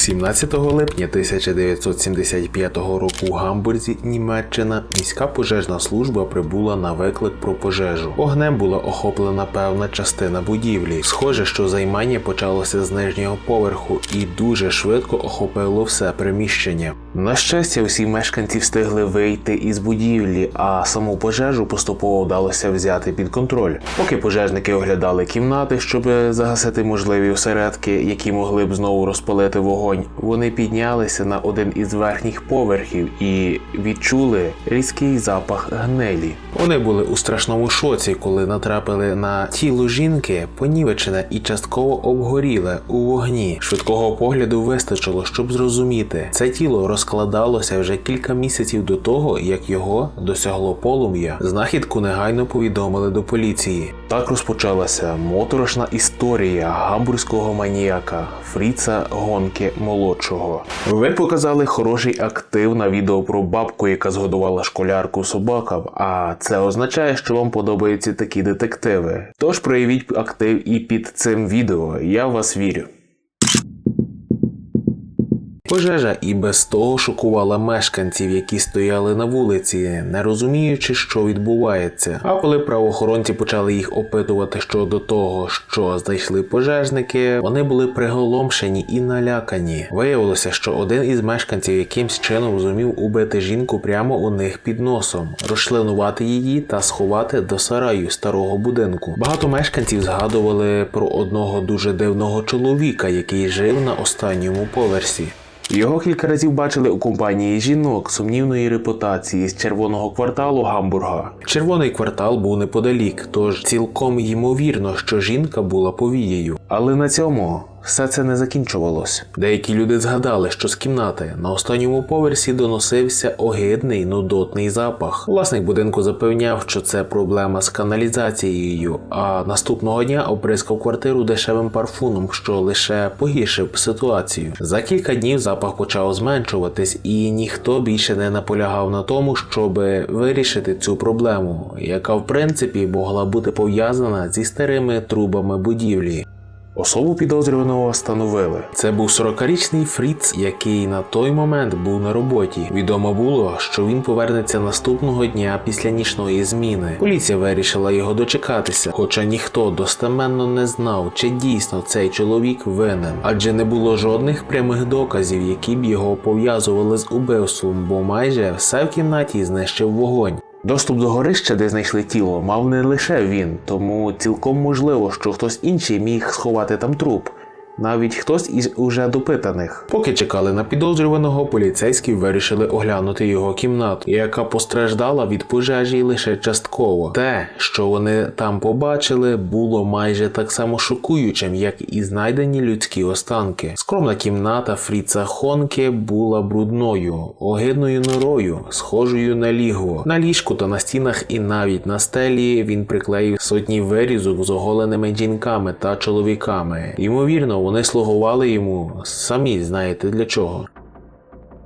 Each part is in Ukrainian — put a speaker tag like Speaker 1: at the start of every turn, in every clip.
Speaker 1: 17 липня 1975 року у Гамбурзі, Німеччина, міська пожежна служба прибула на виклик про пожежу. Огнем була охоплена певна частина будівлі. Схоже, що займання почалося з нижнього поверху і дуже швидко охопило все приміщення. На щастя, усі мешканці встигли вийти із будівлі, а саму пожежу поступово вдалося взяти під контроль. Поки пожежники оглядали кімнати, щоб загасити можливі осередки, які могли б знову розпалити вогонь, вони піднялися на один із верхніх поверхів і відчули різкий запах гнилі. Вони були у страшному шоці, коли натрапили на тіло жінки, понівечене і частково обгоріле у вогні. Швидкого погляду вистачило, щоб зрозуміти, це тіло розкладалося вже кілька місяців до того, як його досягло полум'я. Знахідку негайно повідомили до поліції. Так розпочалася моторошна історія гамбурзького маніяка Фріца Гонки молодшого. Ви показали хороший актив на відео про бабку, яка згодувала школярку собакам. А це означає, що вам подобаються такі детективи. Тож проявіть актив і під цим відео. Я в вас вірю. Пожежа і без того шокувала мешканців, які стояли на вулиці, не розуміючи, що відбувається. А коли правоохоронці почали їх опитувати щодо того, що знайшли пожежники, вони були приголомшені і налякані. Виявилося, що один із мешканців якимсь чином зумів убити жінку прямо у них під носом, розчленувати її та сховати до сараю старого будинку. Багато мешканців згадували про одного дуже дивного чоловіка, який жив на останньому поверсі. Його кілька разів бачили у компанії жінок сумнівної репутації з червоного кварталу Гамбурга. Червоний квартал був неподалік, тож цілком ймовірно, що жінка була повією. Але на цьому все це не закінчувалось. Деякі люди згадали, що з кімнати на останньому поверсі доносився огидний нудотний запах. Власник будинку запевняв, що це проблема з каналізацією, а наступного дня обризкав квартиру дешевим парфумом, що лише погіршив ситуацію. За кілька днів запах почав зменшуватись, і ніхто більше не наполягав на тому, щоб вирішити цю проблему, яка в принципі могла бути пов'язана зі старими трубами будівлі. Особу підозрюваного встановили. Це був 40-річний Фріц, який на той момент був на роботі. Відомо було, що він повернеться наступного дня після нічної зміни. Поліція вирішила його дочекатися, хоча ніхто достеменно не знав, чи дійсно цей чоловік винен, адже не було жодних прямих доказів, які б його пов'язували з убивством, бо майже все в кімнаті знищив вогонь. Доступ до горища, де знайшли тіло, мав не лише він, тому цілком можливо, що хтось інший міг сховати там труп. Навіть хтось із уже допитаних. Поки чекали на підозрюваного, поліцейські вирішили оглянути його кімнату, яка постраждала від пожежі лише частково. Те, що вони там побачили, було майже так само шокуючим, як і знайдені людські останки. Скромна кімната Фріца Хонке була брудною, огидною норою, схожою на лігво. На ліжку та на стінах і навіть на стелі він приклеїв сотні вирізок з оголеними жінками та чоловіками. Ймовірно, вони слугували йому самі знаєте для чого.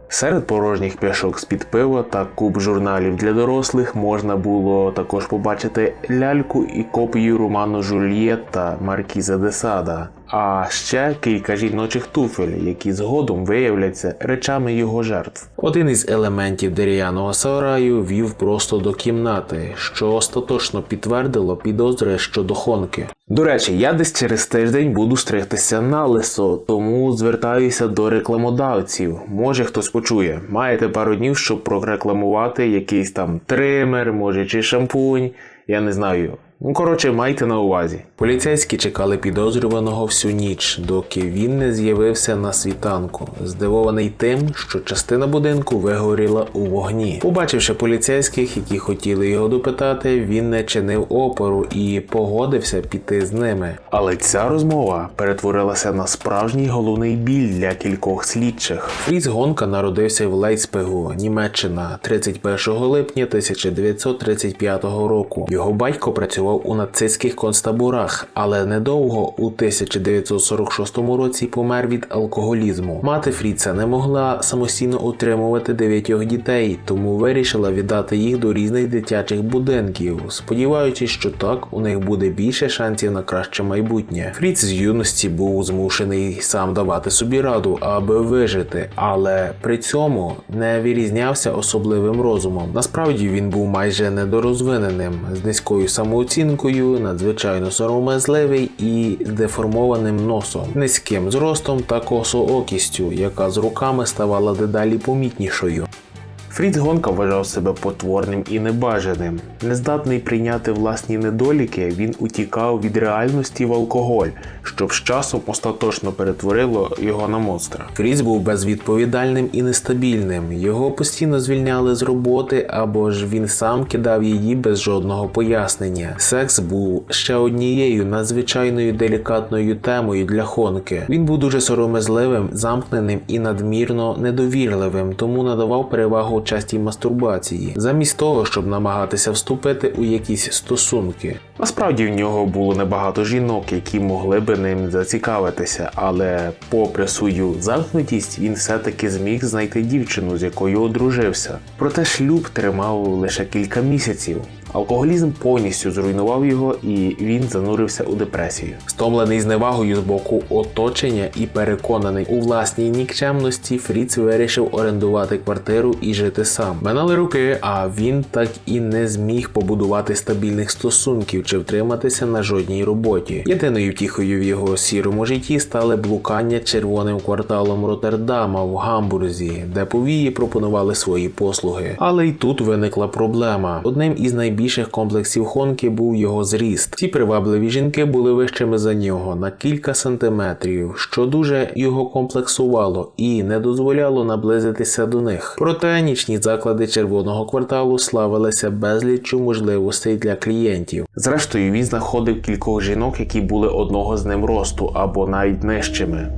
Speaker 1: Серед порожніх пляшок з-під пива та куб журналів для дорослих можна було також побачити ляльку і копію роману Жульєтта Маркіза де Сада, а ще кілька жіночих туфель, які згодом виявляться речами його жертв. Один із елементів дерев'яного сараю вів просто до кімнати, що остаточно підтвердило підозри щодо хонки. До речі, я десь через тиждень буду стригтися на лисо, тому звертаюся до рекламодавців. Може хтось почує. Маєте пару днів, щоб прорекламувати якийсь там тример, може чи шампунь. Я не знаю. Ну, коротше, майте на увазі. Поліцейські чекали підозрюваного всю ніч, доки він не з'явився на світанку, здивований тим, що частина будинку вигоріла у вогні. Побачивши поліцейських, які хотіли його допитати, він не чинив опору і погодився піти з ними. Але ця розмова перетворилася на справжній головний біль для кількох слідчих. Фріц Гонка народився в Лейцпегу, Німеччина, 31 липня 1935 року. Його батько працював працював у нацистських концтаборах, але недовго у 1946 році помер від алкоголізму. Мати Фріца не могла самостійно утримувати дев'ятьох дітей, тому вирішила віддати їх до різних дитячих будинків, сподіваючись, що так у них буде більше шансів на краще майбутнє. Фріц з юності був змушений сам давати собі раду, аби вижити, але при цьому не вирізнявся особливим розумом. Насправді він був майже недорозвиненим, з низькою самооцінкою, надзвичайно соромезливий і деформованим носом, низьким зростом та косоокістю, яка з роками ставала дедалі помітнішою. Фріц Гонка вважав себе потворним і небажаним. Нездатний прийняти власні недоліки, він утікав від реальності в алкоголь, що з часом остаточно перетворило його на монстра. Фріц був безвідповідальним і нестабільним. Його постійно звільняли з роботи, або ж він сам кидав її без жодного пояснення. Секс був ще однією надзвичайною делікатною темою для Хонки. Він був дуже соромезливим, замкненим і надмірно недовірливим, тому надавав перевагу частій мастурбації, замість того, щоб намагатися вступити у якісь стосунки. Насправді в нього було небагато жінок, які могли би ним зацікавитися, але, попри свою замкнутість, він все-таки зміг знайти дівчину, з якою одружився. Проте шлюб тримав лише кілька місяців. Алкоголізм повністю зруйнував його, і він занурився у депресію. Стомлений зневагою з боку оточення і переконаний у власній нікчемності, Фріц вирішив орендувати квартиру і жити сам. Минали роки, а він так і не зміг побудувати стабільних стосунків чи втриматися на жодній роботі. Єдиною втіхою в його сірому житті стали блукання червоним кварталом Роттердама в Гамбурзі, де повії пропонували свої послуги. Але й тут виникла проблема. Одним із найбільших комплексів Хонки був його зріст. Ці привабливі жінки були вищими за нього на кілька сантиметрів, що дуже його комплексувало і не дозволяло наблизитися до них. Проте нічні заклади червоного кварталу славилися безліччю можливостей для клієнтів. Зрештою, він знаходив кількох жінок, які були одного з ним росту або навіть нижчими.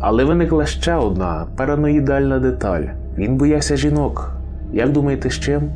Speaker 1: Але виникла ще одна параноїдальна деталь. Він боявся жінок. Як думаєте, з чим?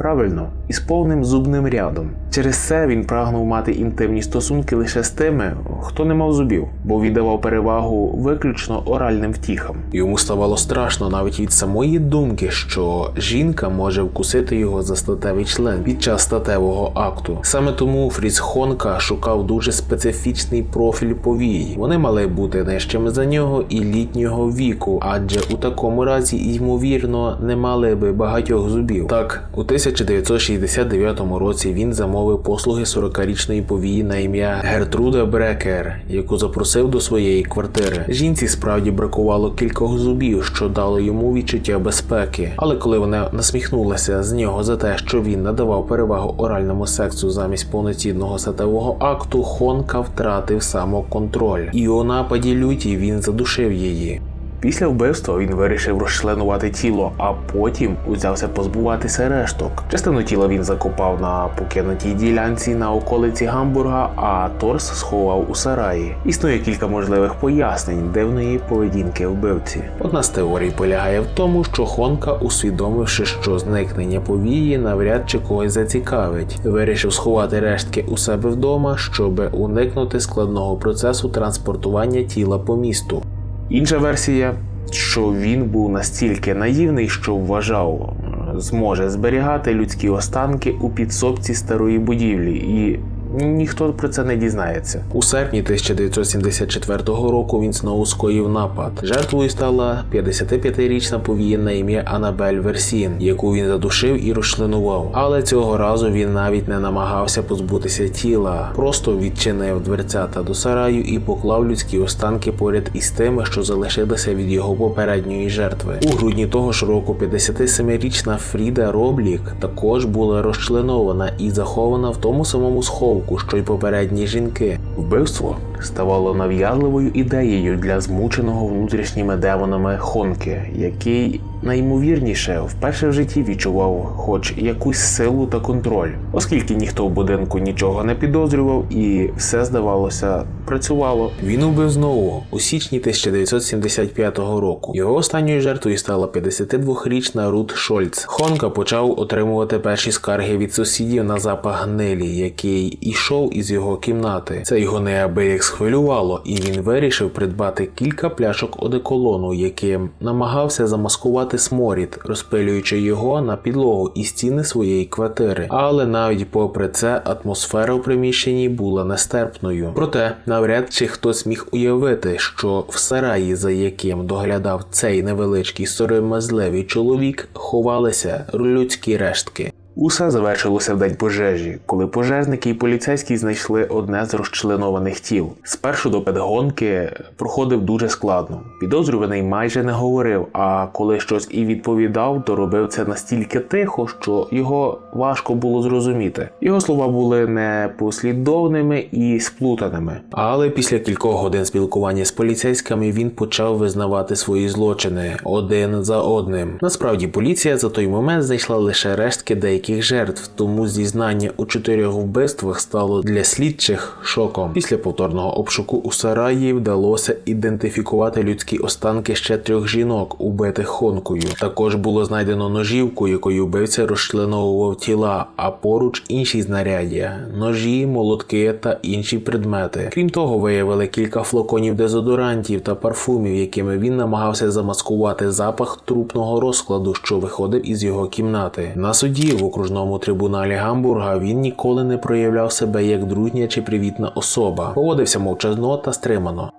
Speaker 1: Правильно, із повним зубним рядом. Через це він прагнув мати інтимні стосунки лише з тими, хто не мав зубів, бо віддавав перевагу виключно оральним втіхам. Йому ставало страшно навіть від самої думки, що жінка може вкусити його за статевий член під час статевого акту. Саме тому Фріц Хонка шукав дуже специфічний профіль повій. Вони мали бути нижчими за нього і літнього віку, адже у такому разі, ймовірно, не мали би багатьох зубів. Так, у 1969 році він замовив послуги 40-річної повії на ім'я Гертруда Брекер, яку запросив до своєї квартири. Жінці справді бракувало кількох зубів, що дало йому відчуття безпеки. Але коли вона насміхнулася з нього за те, що він надавав перевагу оральному сексу замість повноцінного статевого акту, Хонка втратив самоконтроль, і у нападі люті він задушив її. Після вбивства він вирішив розчленувати тіло, а потім узявся позбуватися решток. Частину тіла він закопав на покинутій ділянці на околиці Гамбурга, а торс сховав у сараї. Існує кілька можливих пояснень дивної поведінки вбивці. Одна з теорій полягає в тому, що Хонка, усвідомивши, що зникнення повії навряд чи когось зацікавить, вирішив сховати рештки у себе вдома, щоб уникнути складного процесу транспортування тіла по місту. Інша версія, що він був настільки наївний, що вважав, е, зможе зберігати людські останки у підсобці старої будівлі, і ніхто про це не дізнається. У серпні 1974 року він знову скоїв напад. Жертвою стала 55-річна повієнна ім'я Анабель Версін, яку він задушив і розчленував. Але цього разу він навіть не намагався позбутися тіла, просто відчинив дверцята до сараю і поклав людські останки поряд із тими, що залишилися від його попередньої жертви. У грудні того ж року 57-річна Фріда Роблік також була розчленована і захована в тому самому сховку, що й попередні жінки. Вбивство ставало нав'язливою ідеєю для змученого внутрішніми демонами Хонки, який найімовірніше вперше в житті відчував хоч якусь силу та контроль, оскільки ніхто в будинку нічого не підозрював і все здавалося працювало. Він убив знову у січні 1975 року. Його останньою жертвою стала 52-річна Рут Шольц. Хонка почав отримувати перші скарги від сусідів на запах гнилі, який ішов із його кімнати. Це його неабияк схвилювало, і він вирішив придбати кілька пляшок одеколону, яким намагався замаскувати сморід, розпилюючи його на підлогу і стіни своєї квартири. Але навіть попри це атмосфера у приміщенні була нестерпною. Проте навряд чи хтось міг уявити, що в сараї, за яким доглядав цей невеличкий сором'язливий чоловік, ховалися людські рештки. Усе завершилося в день пожежі, коли пожежники і поліцейські знайшли одне з розчленованих тіл. Спершу до педгонки проходив дуже складно. Підозрюваний майже не говорив, а коли щось і відповідав, то робив це настільки тихо, що його важко було зрозуміти. Його слова були непослідовними і сплутаними. Але після кількох годин спілкування з поліцейськими він почав визнавати свої злочини один за одним. Насправді поліція за той момент знайшла лише рештки деяких жертв, тому зізнання у чотирьох вбивствах стало для слідчих шоком. Після повторного обшуку у сараї вдалося ідентифікувати людські останки ще трьох жінок, убитих хонкою. Також було знайдено ножівку, якою вбивця розчленовував тіла, а поруч інші знаряддя ножі, молотки та інші предмети. Крім того, виявили кілька флаконів дезодорантів та парфумів, якими він намагався замаскувати запах трупного розкладу, що виходив із його кімнати. На суді в окружному трибуналі Гамбурга він ніколи не проявляв себе як дружня чи привітна особа, поводився мовчазно та стримано.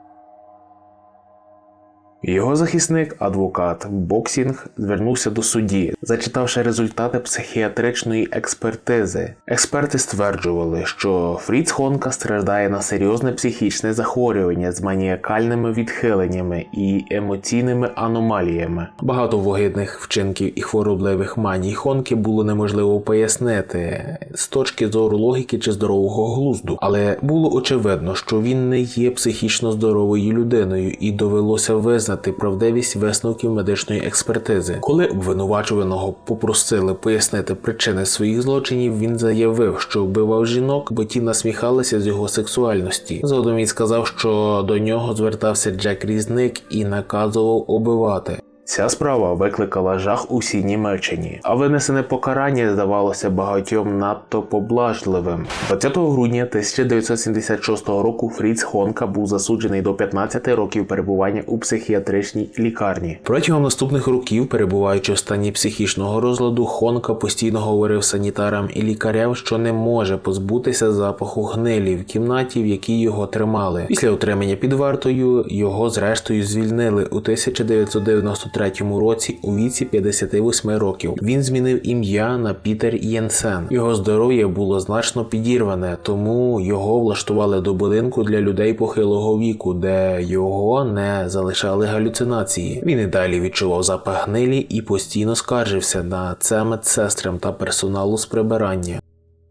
Speaker 1: Його захисник, адвокат Боксінг, звернувся до судді, зачитавши результати психіатричної експертизи. Експерти стверджували, що Фріц Хонка страждає на серйозне психічне захворювання з маніакальними відхиленнями і емоційними аномаліями. Багато вогидних вчинків і хворобливих маній Хонки було неможливо пояснити з точки зору логіки чи здорового глузду, але було очевидно, що він не є психічно здоровою людиною і довелося визнати правдивість висновків медичної експертизи. Коли обвинувачуваного попросили пояснити причини своїх злочинів, він заявив, що вбивав жінок, бо ті насміхалися з його сексуальності. Згодом він сказав, що до нього звертався Джек Різник і наказував убивати. Ця справа викликала жах у всій Німеччині, а винесене покарання здавалося багатьом надто поблажливим. 20 грудня 1976 року Фріц Хонка був засуджений до 15 років перебування у психіатричній лікарні. Протягом наступних років, перебуваючи в стані психічного розладу, Хонка постійно говорив санітарам і лікарям, що не може позбутися запаху гнилі в кімнаті, в якій його тримали. Після отримання під вартою його зрештою звільнили у 1993 році у віці 58 років. Він змінив ім'я на Пітер Єнсен. Його здоров'я було значно підірване, тому його влаштували до будинку для людей похилого віку, де його не залишали галюцинації. Він і далі відчував запах гнилі і постійно скаржився на це медсестрам та персоналу з прибирання.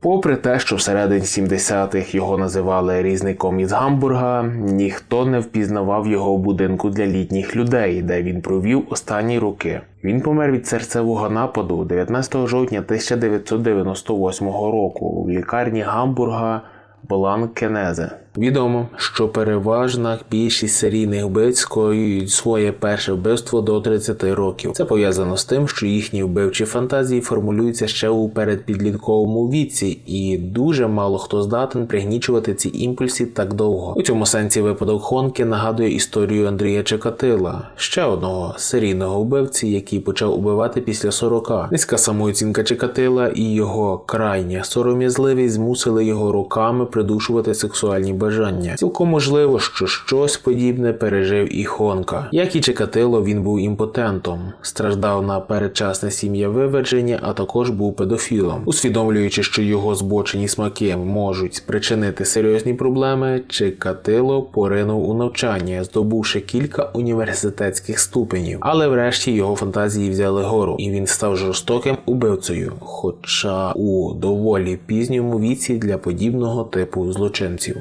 Speaker 1: Попри те, що всередині 70-х його називали різником із Гамбурга, ніхто не впізнавав його в будинку для літніх людей, де він провів останні роки. Він помер від серцевого нападу 19 жовтня 1998 року в лікарні Гамбурга Бланкенезе. Відомо, що переважна більшість серійних вбивць скоюють своє перше вбивство до 30 років. Це пов'язано з тим, що їхні вбивчі фантазії формулюються ще у передпідлітковому віці, і дуже мало хто здатен пригнічувати ці імпульси так довго. У цьому сенсі випадок Хонки нагадує історію Андрія Чекатила, ще одного серійного вбивці, який почав убивати після 40. Низька самооцінка Чекатила і його крайня сором'язливість змусили його роками придушувати сексуальні бажання. Цілком можливо, що щось подібне пережив і Хонка. Як і Чекатило, він був імпотентом, страждав на передчасне сім'євиверження, а також був педофілом. Усвідомлюючи, що його збочені смаки можуть спричинити серйозні проблеми, Чекатило поринув у навчання, здобувши кілька університетських ступенів. Але врешті його фантазії взяли гору, і він став жорстоким убивцею, хоча у доволі пізньому віці для подібного типу злочинців.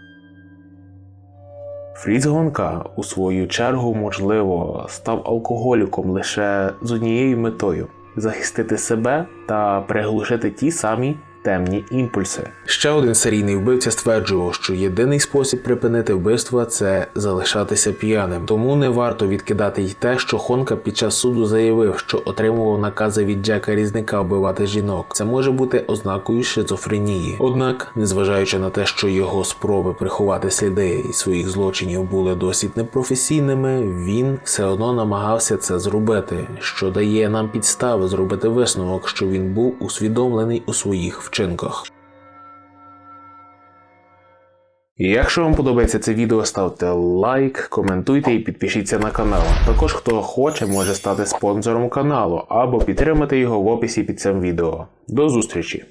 Speaker 1: Фріц Гонка, у свою чергу, можливо, став алкоголіком лише з однією метою захистити себе та приглушити ті самі темні імпульси. Ще один серійний вбивця стверджував, що єдиний спосіб припинити вбивства це залишатися п'яним. Тому не варто відкидати й те, що Хонка під час суду заявив, що отримував накази від Джека Різника вбивати жінок. Це може бути ознакою шизофренії. Однак, незважаючи на те, що його спроби приховати сліди і своїх злочинів були досить непрофесійними, він все одно намагався це зробити, що дає нам підстави зробити висновок, що він був усвідомлений у своїх вчинках. Якщо вам подобається це відео, ставте лайк, коментуйте і підпишіться на канал. Також хто хоче, може стати спонсором каналу або підтримати його в описі під цим відео. До зустрічі!